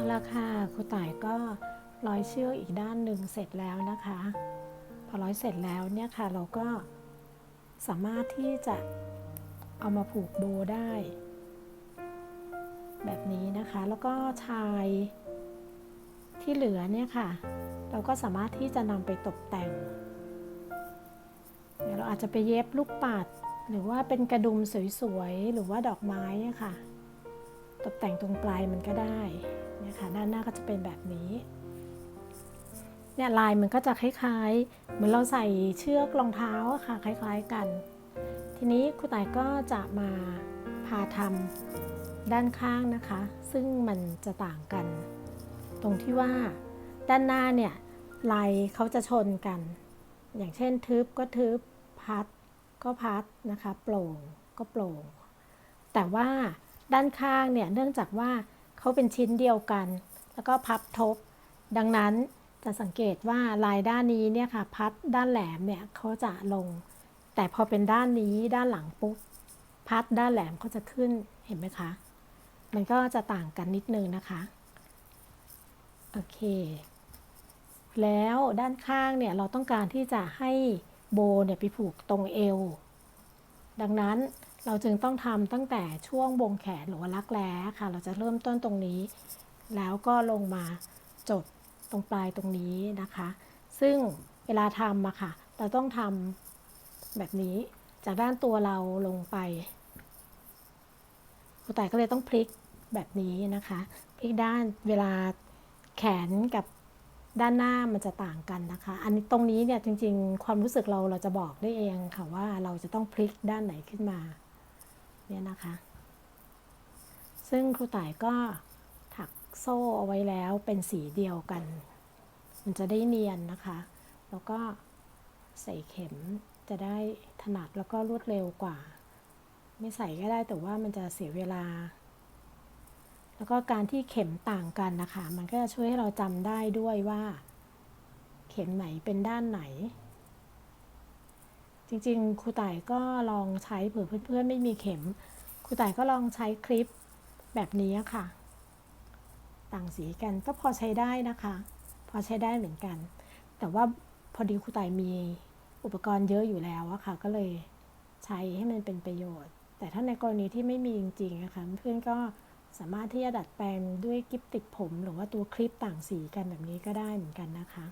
เอาละค่ะครูต่ายก็ร้อยเชือกอีกด้านหนึ่งเสร็จแล้วนะคะ พอร้อยเสร็จแล้วเนี่ยค่ะเราก็สามารถที่จะเอามาผูกโบได้ แบบนี้นะคะแล้วก็ชายที่เหลือเนี่ยค่ะ เราก็สามารถที่จะนำไปตกแต่ง เราอาจจะไปเย็บลูกปัด หรือว่าเป็นกระดุมสวยๆ หรือว่าดอกไม้ค่ะ ตกแต่งตรงปลายมันก็ได้ เนี่ยค่ะด้านหน้าก็จะเป็นแบบนี้เนี่ยลายมันก็จะคล้ายๆ เหมือนเราใส่เชือกรองเท้าค่ะ คล้าย ๆกัน ทีนี้ครูต่ายก็จะมาพาทำด้านข้างนะคะ ซึ่งมันจะต่างกัน ตรงที่ว่าด้านหน้าเนี่ยลายเขาจะชนกัน อย่างเช่นทึบก็ทึบพัดก็พัดนะคะ โปร่งก็โปร่ง แต่ว่าด้านข้างเนี่ยเนื่องจากว่า เขาเป็นชิ้นเดียวกัน แล้วก็พับทบ ดังนั้นจะสังเกตว่าลายด้านนี้เนี่ยค่ะ พัดด้านแหลมเนี่ยเขาจะลง แต่พอเป็นด้านนี้ด้านหลังปุ๊บพัดด้านแหลมเขาจะขึ้นเห็นไหมคะ มันก็จะต่างกันนิดนึงนะคะโอเค แล้วด้านข้างเนี่ยเราต้องการที่จะให้โบเนี่ยไปผูกตรงเอว ดังนั้นเราจึงต้องทำตั้งแต่ช่วงบงแขนหรือว่ารักแร้ค่ะ เราจะเริ่มต้นตรงนี้ แล้วก็ลงมาจบตรงปลายตรงนี้นะคะ ซึ่งเวลาทำอะค่ะ เราต้องทำแบบนี้จากด้านตัวเราลงไปครูต่ายก็เลยต้องพลิกแบบนี้นะคะ พลิกด้านเวลาแขนกับ ด้านหน้ามันจะต่างกันนะคะ อันนี้ตรงนี้เนี่ยจริงๆ ความรู้สึกเราเราจะบอกได้เองค่ะว่าเราจะต้องพลิกด้านไหนขึ้นมาเนี่ยนะคะ ซึ่งครูต่ายก็ถักโซ่เอาไว้แล้วเป็นสีเดียวกัน มันจะได้เนียนนะคะ แล้วก็ใส่เข็มจะได้ถนัดแล้วก็รวดเร็วกว่า ไม่ใส่ก็ได้แต่ว่ามันจะเสียเวลา แล้วก็การที่เข็มต่างกันนะคะ มันก็จะช่วยให้เราจำได้ด้วยว่า เข็มไหนเป็นด้านไหน จริงๆครูต่ายก็ลองใช้เผื่อเพื่อนๆไม่มีเข็มครูต่ายก็ลองใช้คลิปแบบนี้ค่ะ ต่างสีกันก็พอใช้ได้นะคะ พอใช้ได้เหมือนกัน แต่ว่าพอดีครูต่ายมีอุปกรณ์เยอะอยู่แล้วอะค่ะ ก็เลยใช้ให้มันเป็นประโยชน์ แต่ถ้าในกรณีที่ไม่มีจริงๆนะคะเพื่อนก็ สามารถที่จะดัดแปลงด้วยกิฟติดผม หรือว่าตัวคลิปต่างสีกันแบบนี้ก็ได้เหมือนกันนะคะ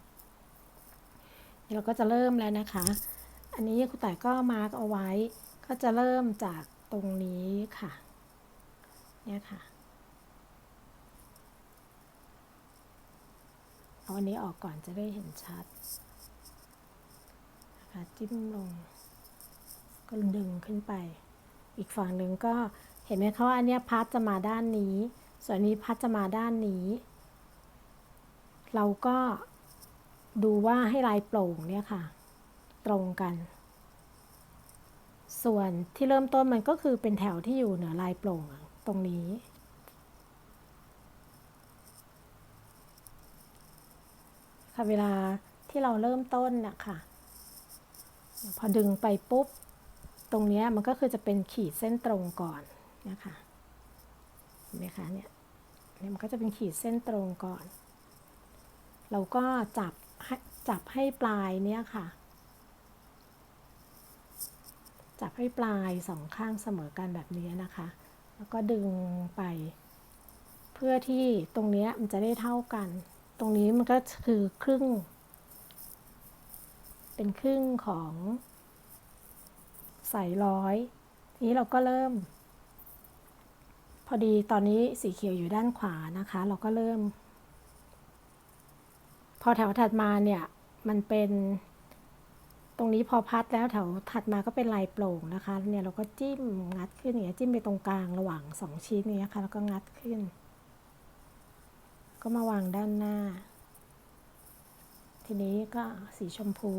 เราก็จะเริ่มแล้วนะคะ อันนี้ครูต่ก็มาร์กเอาไว้ ก็จะเริ่มจากตรงนี้ค่ะ เนี่ยค่ะ เอาอันนี้ออกก่อนจะได้เห็นชัดนะคะจิ้มลง ก็ดึงขึ้นไป อีกฝั่งหนึ่งก็ เห็นไหมคะว่าอันเนี้ยพัดจะมาด้านนี้ ส่วนนนี้พัดจะมาด้านนี้ เราก็ดูว่าให้ลายโปร่งเนี่ยค่ะ ตรงกัน ส่วนที่เริ่มต้นมันก็คือเป็นแถวที่อยู่เหนือลายโปร่งตรงนี้ ค่ะเวลาที่เราเริ่มต้นนะคะพอดึงไปปุ๊บ ตรงนี้มันก็คือจะเป็นขีดเส้นตรงก่อน นะคะเห็นไหมคะเนี่ยเนี่ยมันก็จะเป็นขีดเส้นตรงก่อน เราก็จับจับให้ปลายเนี้ยค่ะ จับให้ปลายสองข้างเสมอกันแบบนี้นะคะ แล้วก็ดึงไป เพื่อที่ตรงนี้มันจะได้เท่ากัน ตรงนี้มันก็คือครึ่ง เป็นครึ่งของใส่ร้อย นี้เราก็เริ่ม พอดีตอนนี้สีเขียวอยู่ด้านขวานะคะ เราก็เริ่ม พอแถวถัดมาเนี่ย มันเป็น ตรงนี้พอพัดแล้วแถวถัดมาก็เป็นลายโปร่งนะคะ เนี่ยเราก็จิ้มงัดขึ้นอย่างเงี้ยจิ้มไปตรงกลางระหว่างสองชิ้นนี้ค่ะแล้วก็งัดขึ้น ก็มาวางด้านหน้า ทีนี้ก็สีชมพู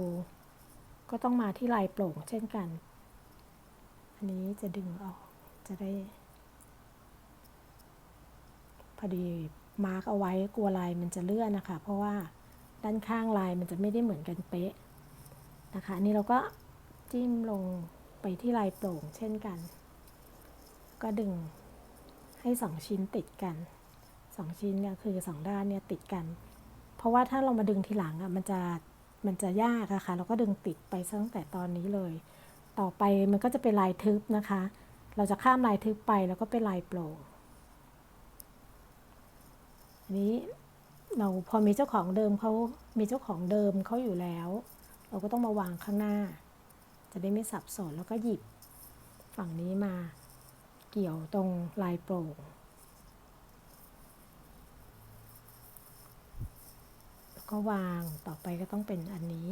ก็ต้องมาที่ลายโปร่งเช่นกัน อันนี้จะดึงออกจะได้ พอดีมาร์กเอาไว้กลัวลายมันจะเลื่อนนะคะ เพราะว่าด้านข้างลายมันจะไม่ได้เหมือนกันเป๊ะนะคะอันนี้เราก็จิ้มลงไปที่ลายโปร่งเช่นกัน ก็ดึงให้สองชิ้นติดกันสองชิ้นเนี่ยคือสองด้านเนี่ยติดกัน เพราะว่าถ้าเรามาดึงทีหลังอะมันจะมันจะยากอะค่ะเราก็ดึงติดไปตั้งแต่ตอนนี้เลย ต่อไปมันก็จะเป็นลายทึบนะคะ เราจะข้ามลายทึบไปแล้วก็เป็นลายโปร่ง นนี้เราพอมีเจ้าของเดิมเขามีเจ้าของเดิมเขาอยู่แล้ว เราก็ต้องมาวางข้างหน้า จะได้ไม่สับสนแล้วก็หยิบฝั่งนี้มาเกี่ยวตรงลายโปร่งแล้วก็วางต่อไปก็ต้องเป็นอันนี้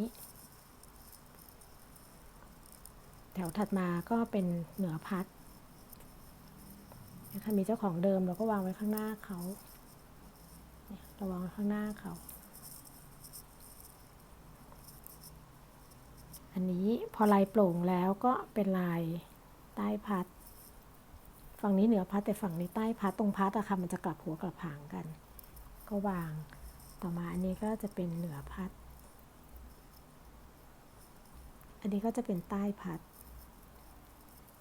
แถวถัดมาก็เป็นเหนือพัดนะคะมีเจ้าของเดิมเราก็วางไว้ข้างหน้าเขา ราวางข้างหน้าเขา อันนี้พอลายโปร่งแล้วก็เป็นลายใต้พัด ฝั่งนี้เหนือพัดแต่ฝั่งนี้ใต้พัดตรงพัดอะค่ะมันจะกลับหัวกลับหางกัน ก็วาง ต่อมาอันนี้ก็จะเป็นเหนือพัด อันนี้ก็จะเป็นใต้พัด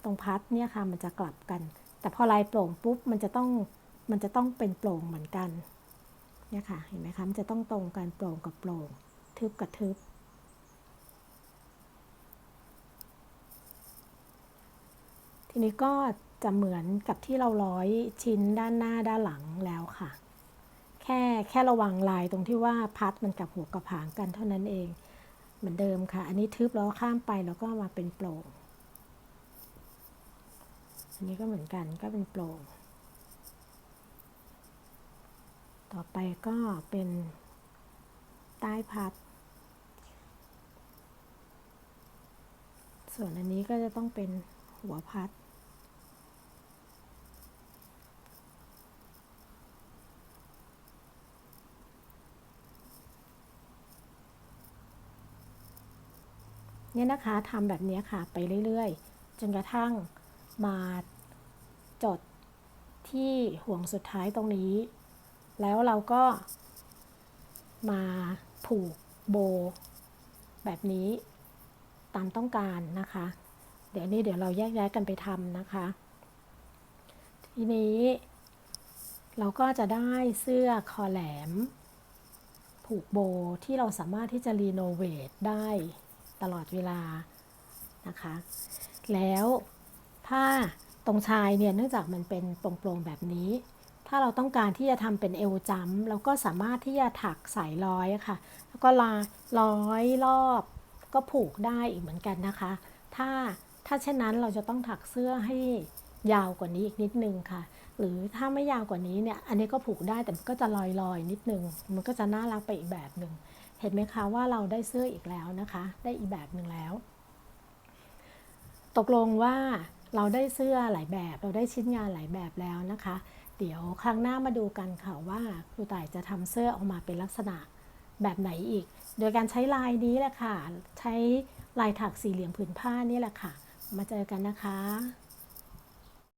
ตรงพัดเนี่ยค่ะมันจะกลับกัน แต่พอลายโปร่งปุ๊บมันจะต้องมันจะต้องเป็นโปร่งเหมือนกัน เนี่ยค่ะ เห็นไหมคะ มันจะต้องตรงกันโปร่งกับโปร่ง ทึบกับทึบ ทีนี้ก็จะเหมือนกับที่เราร้อยชิ้นด้านหน้าด้านหลังแล้วค่ะ แค่แค่ระวังลายตรงที่ว่าพัดมันกับหัวกับหางกันเท่านั้นเอง เหมือนเดิมค่ะ อันนี้ทึบแล้วข้ามไปแล้วก็มาเป็นโปร่ง อันนี้ก็เหมือนกันก็เป็นโปร่ง ต่อไปก็เป็นใต้พัดส่วนอันนี้ก็จะต้องเป็นหัวพัด เนี่ยนะคะทำแบบนี้ค่ะไปเรื่อยๆ จนกระทั่งมาจดที่ห่วงสุดท้ายตรงนี้ แล้วเราก็มาผูกโบแบบนี้ตามต้องการนะคะ เดี๋ยวนี้เดี๋ยวเราแยกย้ายกันไปทำนะคะ ทีนี้เราก็จะได้เสื้อคอแหลม ผูกโบที่เราสามารถที่จะรีโนเวทได้ตลอดเวลานะคะ แล้วผ้าตรงชายเนี่ยเนื่องจากมันเป็นโปร่งๆแบบนี้ ถ้าเราต้องการที่จะทำเป็นเอวจัมเราก็สามารถที่จะถักสายร้อยค่ะ แล้วก็ลาร้อยรอบก็ผูกได้อีกเหมือนกันนะคะ ถ้าถ้าเช่นนั้นเราจะต้องถักเสื้อให้ยาวกว่านี้อีกนิดนึงค่ะ หรือถ้าไม่ยาวกว่านี้เนี่ย อันนี้ก็ผูกได้แต่มันก็จะลอยๆนิดนึง มันก็จะน่ารักไปอีกแบบหนึ่ง เห็นไหมคะว่าเราได้เสื้ออีกแล้วนะคะ ได้อีกแบบหนึ่งแล้ว ตกลงว่าเราได้เสื้อหลายแบบ เราได้ชิ้นงานหลายแบบแล้วนะคะ เดี๋ยวครั้งหน้ามาดูกันค่ะว่าครูต่ายจะทำเสื้อออกมาเป็นลักษณะแบบไหนอีก โดยการใช้ลายนี้แหละค่ะ ใช้ลายถักสี่เหลี่ยมผืนผ้านี่แหละค่ะ มาเจอกันนะคะ